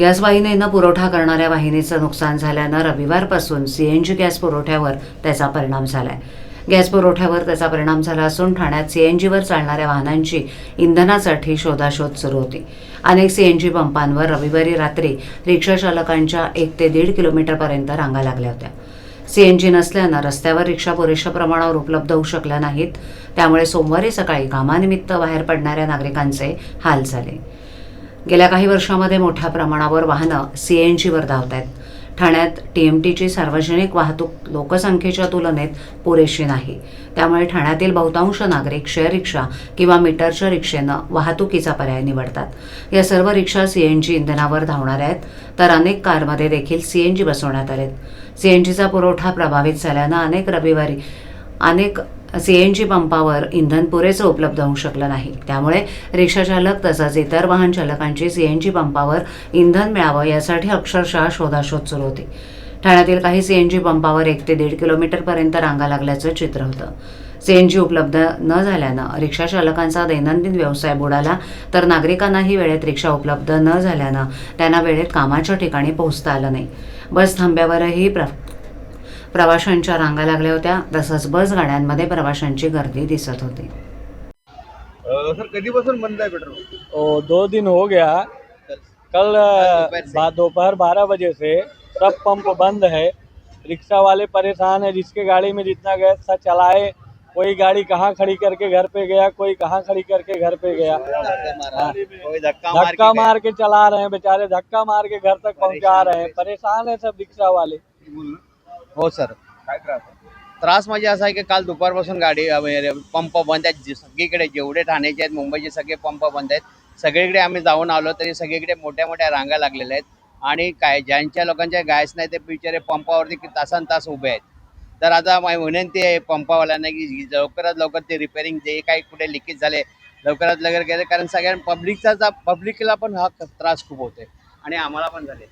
Gas वाहिनीनं पुरवठा करणाऱ्या वाहिनीचं नुकसान झाल्यानं रविवारपासून सीएनजी गॅस पुरवठ्यावर त्याचा परिणाम झालाय. गॅस पुरवठ्यावर त्याचा परिणाम झाला असून ठाण्यात सीएनजीवर चालणाऱ्या वाहनांची इंधनासाठी शोधाशोध सुरू होती. अनेक सीएनजी पंपांवर रविवारी रात्री रिक्षा चालकांच्या एक ते दीड किलोमीटरपर्यंत रांगा लागल्या होत्या. सीएनजी नसल्यानं रस्त्यावर रिक्षा पुरेशा प्रमाणावर उपलब्ध होऊ शकल्या नाहीत. त्यामुळे सोमवारी सकाळी कामानिमित्त बाहेर पडणाऱ्या नागरिकांचे हाल झाले. गेल्या काही वर्षामध्ये मोठ्या प्रमाणावर वाहनं सी एन जीवर धावत आहेत ठाण्यात टी एम टीची सार्वजनिक वाहतूक लोकसंख्येच्या तुलनेत पुरेशी नाही. त्यामुळे ठाण्यातील बहुतांश नागरिक शेअर रिक्षा किंवा मीटरच्या रिक्षेनं वाहतुकीचा पर्याय निवडतात. या सर्व रिक्षा सीएनजी इंधनावर धावणाऱ्या आहेत तर अनेक कारमध्ये देखील सीएनजी बसवण्यात आलेत. सीएनजीचा पुरवठा प्रभावित झाल्यानं अनेक रविवारी अनेक सीएनजी पंपावर इंधन पुरेसं उपलब्ध होऊ शकलं नाही. त्यामुळे रिक्षाचालक तसंच इतर वाहन चालकांची सीएनजी पंपावर इंधन मिळावं यासाठी अक्षरशः शोधाशोध सुरू होती. ठाण्यातील काही सीएनजी पंपावर एक ते दीड किलोमीटरपर्यंत रांगा लागल्याचं चित्र होतं. सीएनजी उपलब्ध न झाल्यानं रिक्षाचालकांचा दैनंदिन व्यवसाय बुडाला तर नागरिकांनाही वेळेत रिक्षा उपलब्ध न झाल्यानं त्यांना वेळेत कामाच्या ठिकाणी पोहोचता आलं नाही. बस थांब्यावरही प्र प्रवाशांच्या रांगा लागल्या होत्या तसंच बस गाड्यांमध्ये प्रवाशांची गर्दी दिसत होती. सर कधीपासून बंद आहे पेट्रोल? दो दिन हो गया. कल दोपहर बारह बजे से सब पंप बंद है. रिक्शा वाले परेशान है जिसके गाड़ी में जितना गैस था चलाए कोई गाड़ी कहाँ खड़ी करके घर पे गया कोई कहाँ खड़ी करके घर पे गया। कोई धक्का मार धक्का के मार के चला रहे हैं बेचारे धक्का मार के घर तक पहुंचा रहे हैं। परेशान है सब रिक्शा वाले. हो सर. काय त्रास त्रास म्हणजे असा आहे की काल दुपारपासून गाडी अ, म्हणजे पंप बंद आहेत. सगळीकडे जेवढे ठाण्याचे आहेत मुंबईचे सगळे पंप बंद आहेत. सगळीकडे आम्ही जाऊन आलो तरी सगळीकडे मोठ्या मोठ्या रांगा लागलेल्या आहेत. आणि काय ज्यांच्या लोकांच्या गॅस नाही ते बिचारे पंपावरती कि- तासन तास उभे आहेत. तर आता माझी विनंती आहे पंपावाल्यांना की लवकरात लवकर ते रिपेअरिंग जे काही कुठे लिकेज झाले लवकरात लवकर केले. कारण सगळ्या पब्लिकचा पब्लिकला पण हा त्रास खूप होतोय. आणि आम्हाला पण झाले.